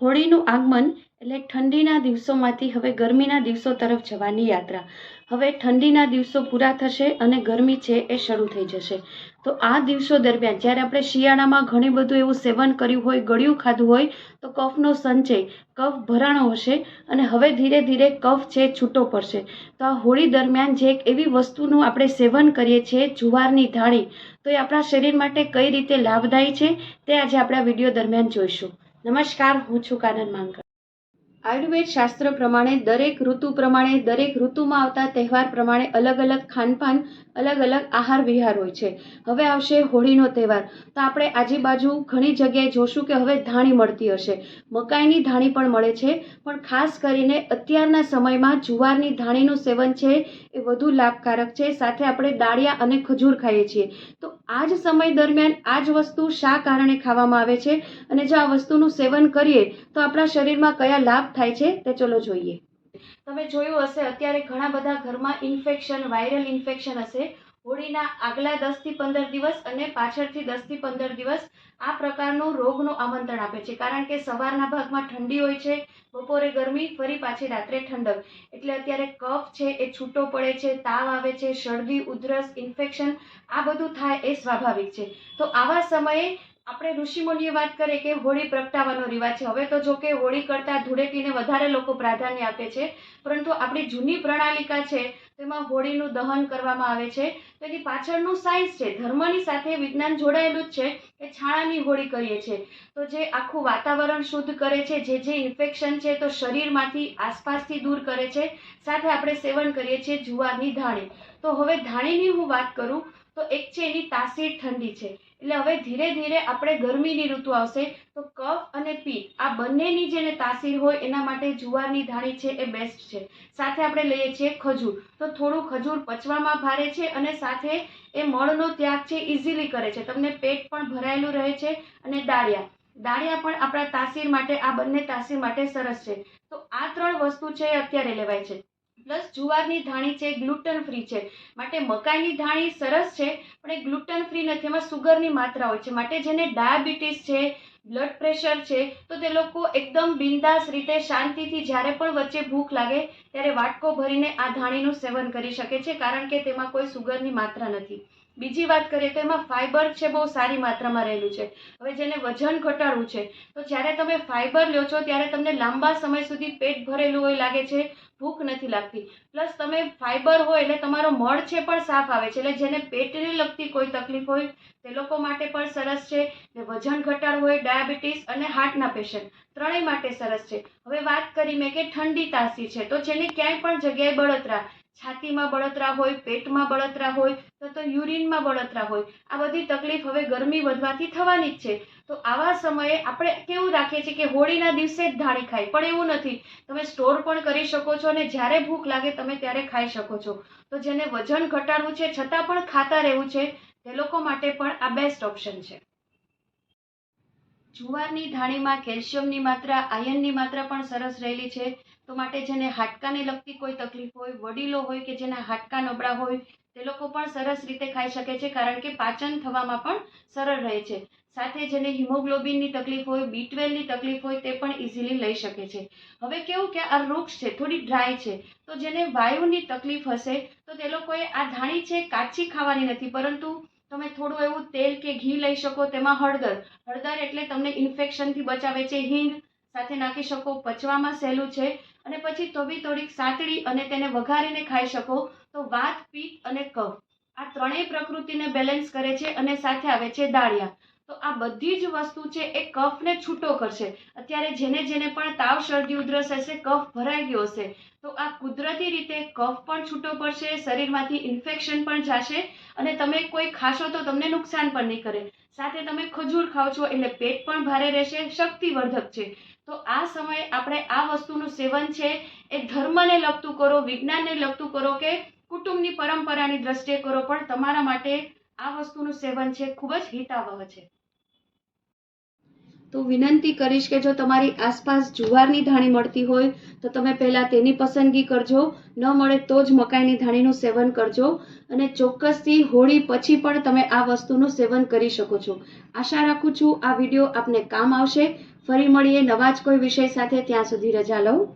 હોળીનું આગમન એટલે ઠંડીના દિવસોમાંથી હવે ગરમીના દિવસો તરફ જવાની યાત્રા. હવે ઠંડીના દિવસો પૂરા થશે અને ગરમી છે એ શરૂ થઈ જશે. તો આ દિવસો દરમિયાન જ્યારે આપણે શિયાળામાં ઘણી બધું એવું સેવન કર્યું હોય, ગળ્યું ખાધું હોય, તો કફનો સંચય, કફ ભરાણો હશે અને હવે ધીરે ધીરે કફ છે છૂટો પડશે. તો આ હોળી દરમિયાન જે એક એવી વસ્તુનું આપણે સેવન કરીએ છીએ, જુવારની ધાણી, તો એ આપણા શરીર માટે કઈ રીતે લાભદાયી છે તે આજે આપણે વીડિયો દરમિયાન જોઈશું. નમસ્કાર હું છું કાનન માંકર આયુર્વેદ શાસ્ત્ર પ્રમાણે દરેક ઋતુ પ્રમાણે, દરેક ઋતુમાં આવતા તહેવાર પ્રમાણે અલગ અલગ ખાનપાન, અલગ અલગ આહાર વિહાર હોય છે. હવે આવશે હોળીનો તહેવાર. તો આપણે આજુબાજુ ઘણી જગ્યાએ જોશું કે હવે ધાણી મળતી હશે. મકાઈની ધાણી પણ મળે છે. પણ ખાસ કરીને અત્યારના સમયમાં જુવારની ધાણીનું સેવન છે એ વધુ લાભકારક છે. સાથે આપણે દાળિયા અને ખજૂર ખાઈએ છીએ. તો આ જ સમય દરમિયાન આ જ વસ્તુ શા કારણે ખાવામાં આવે છે? અને જો આ વસ્તુનું સેવન કરીએ તો આપણા શરીરમાં કયા લાભ થાય છે તે ચલો જોઈએ. તમે જોયું હશે, અત્યારે ઘણા બધા ઘરમાં ઇન્ફેક્શન વાયરલ ઇન્ફેક્શન હશે. હોળીના આગલા દસથી પંદર દિવસ અને પાછળથી દસથી પંદર દિવસ આ પ્રકારનો રોગનું આમંત્રણ આપે છે. કારણ કે સવારના ભાગમાં ઠંડી હોય છે, બપોરે ગરમી, ફરી પાછી રાત્રે ઠંડક. એટલે અત્યારે કફ છે, એ છૂટો પડે છે, તાવ આવે છે, શરદી, ઉધરસ ઇન્ફેક્શન આ બધું થાય એ સ્વાભાવિક છે. તો આવા સમયે આપણે ઋષિમુનિએ વાત કરીએ કે હોળી પ્રગટાવવાનો રિવાજ છે. હવે તો જો કે હોળી કરતાં ધૂળેટીને વધારે લોકો પ્રાધાન્ય આપે છે. પરંતુ આપણી જૂની પ્રણાલિકા છે, તેમાં હોળીનું દહન કરવામાં આવે છે. તો એની પાછળનું સાયન્સ છે, ધર્મની સાથે વિજ્ઞાન જોડાયેલું જ છે કે છાણાની હોળી કરીએ છીએ તો જે આખું વાતાવરણ શુદ્ધ કરે છે, જે જે ઇન્ફેક્શન છે, તો શરીરમાંથી આસપાસથી દૂર કરે છે. સાથે આપણે સેવન કરીએ છીએ જુવારની ધાણી. તો હવે ધાણીની હું વાત કરું, તો એક છે એની તાસીર ઠંડી છે. એટલે હવે ધીરે ધીરે આપણે ગરમીની ઋતુ આવશે. તો કફ અને પિત્ત આ બંનેની જેને તાસીર હોય એના માટે જુવારની ધાણી છે એ બેસ્ટ છે. સાથે આપણે લઈએ છીએ ખજૂર. તો થોડું ખજૂર પચવામાં ભારે છે અને સાથે એ મળનો ત્યાગ છે ઇઝીલી કરે છે. તમને પેટ પણ ભરાયેલું રહે છે અને દાળિયા દાળિયા પણ આપણા તાસીર માટે, આ બંને તાસીર માટે સરસ છે. તો આ ત્રણ વસ્તુ છે એ અત્યારે લેવાય છે. પ્લસ જુવારની ધાણી છે ગ્લુટન ફ્રી છે. માટે મકાઈની ધાણી સરસ છે, પણ એ ગ્લુટન ફ્રી નથી. એમાં સુગરની માત્રા હોય છે. માટે જેને ડાયાબિટીસ છે બ્લડ પ્રેશર છે, તો તે લોકો એકદમ બિંદાસ રીતે શાંતિથી જ્યારે પણ વચ્ચે ભૂખ લાગે, ત્યારે વાટકો ભરીને આ ધાણીનું સેવન કરી શકે છે, કારણ કે તેમાં કોઈ સુગરની માત્રા નથી. બીજી વાત કરીએ તો એમાં ફાઇબર છે, બહુ સારી માત્રામાં રહેલું છે. હવે જેને વજન ઘટાડવું છે, તો જ્યારે તમે ફાઇબર લો છો, ત્યારે તમને લાંબા સમય સુધી પેટ ભરેલું હોય લાગે છે ભૂખ નથી લાગતી. પ્લસ તમે ફાઇબર હોય એટલે તમારો મળ છે પણ સાફ આવે છે. એટલે જેને પેટને લગતી કોઈ તકલીફ હોય, તે લોકો માટે પણ સરસ છે. ને વજન ઘટાડવું હોય, ડાયાબિટીસ અને હાર્ટના પેશન્ટ, ત્રણેય માટે સરસ છે. હવે વાત કરી મેં કે ઠંડી તાસી છે. તો જેને ક્યાંય પણ જગ્યાએ બળતરા, છાતીમાં બળતરા હોય, પેટમાં બળતરા હોય, તો તો યુરિનમાં બળતરા હોય. આ બધી તકલીફ હવે ગરમી વધવાથી થવાની જ છે. તો આવા સમયે આપણે કેવું રાખીએ છીએ કે હોળીના દિવસે જ ધાણી ખાય પણ એવું નથી. તમે સ્ટોર પણ કરી શકો છો અને જ્યારે ભૂખ લાગે તમે ત્યારે ખાઈ શકો છો. તો જેને વજન ઘટાડવું છે, છતાં પણ ખાતા રહેવું છે, તે લોકો માટે પણ આ બેસ્ટ ઓપ્શન છે. જુવારની ધાણીમાં કેલ્શિયમની માત્રા, આયનની માત્રા પણ સરસ રહેલી છે. તો માટે જેને હાડકાને લગતી કોઈ તકલીફ હોય, વડીલો હોય કે જેના હાડકા નબળા હોય તે લોકો પણ સરસ રીતે ખાઈ શકે છે, કારણ કે પાચન થવામાં પણ સરળ રહે છે. સાથે જેને હિમોગ્લોબિનની તકલીફ હોય, બી ટ્વેલ્વની તકલીફ હોય, તે પણ ઇઝીલી લઈ શકે છે. હવે કેવું કે આ વૃક્ષ છે, થોડી ડ્રાય છે, તો જેને વાયુની તકલીફ હશે, તો તે લોકોએ આ ધાણી છે કાચી ખાવાની નથી, પરંતુ તમે થોડું એવું તેલ કે ઘી લઈ શકો, તેમાં હળદર. હળદર એટલે તમને ઇન્ફેક્શનથી બચાવે છે, હિંગ સાથે નાખી શકો, પચવામાં સહેલું છે અને પછી થોડી થોડીક સાતડી અને તેને વઘારીને ખાઈ શકો. તો વાત પિત્ત અને કફ આ ત્રણેય પ્રકૃતિને બેલેન્સ કરે છે અને સાથે આવે છે દાળિયા. તો આ બધી જ વસ્તુ છે એ કફને છૂટો કરશે. અત્યારે જેને જેને પણ તાવ, શરદી, ઉધરસ હશે, કફ ભરાઈ ગયો હશે, તો આ કુદરતી રીતે કફ પણ છૂટો પડશે, શરીરમાંથી ઇન્ફેક્શન પણ જશે અને તમે કોઈ ખાશો તો તમને નુકસાન પણ નહીં કરે. સાથે તમે ખજૂર ખાઓ છો એટલે પેટ પણ ભારે રહેશે, શક્તિવર્ધક છે. તો આ સમયે આપણે આ વસ્તુનું સેવન છે એ ધર્મને લગતું કરો, વિજ્ઞાનને લગતું કરો કે કુટુંબની પરંપરાની દ્રષ્ટિએ કરો, પણ તમારા માટે આ વસ્તુનું સેવન છે, ખૂબ જ હિતાવહ છે. તો વિનંતી કરીશ કે જો તમારી આસપાસ જુવારની ધાણી મળતી હોય, તો તમે પહેલાં તેની પસંદગી કરજો. ન મળે તો જ મકાઈની ધાણીનું સેવન કરજો. અને ચોક્કસથી હોળી પછી પણ તમે આ વસ્તુનું સેવન કરી શકો છો. આશા રાખું છું આ વીડિયો આપને કામ આવશે. ફરી મળીએ નવા જ કોઈ વિષય સાથે. ત્યાં સુધી રજા લઉં.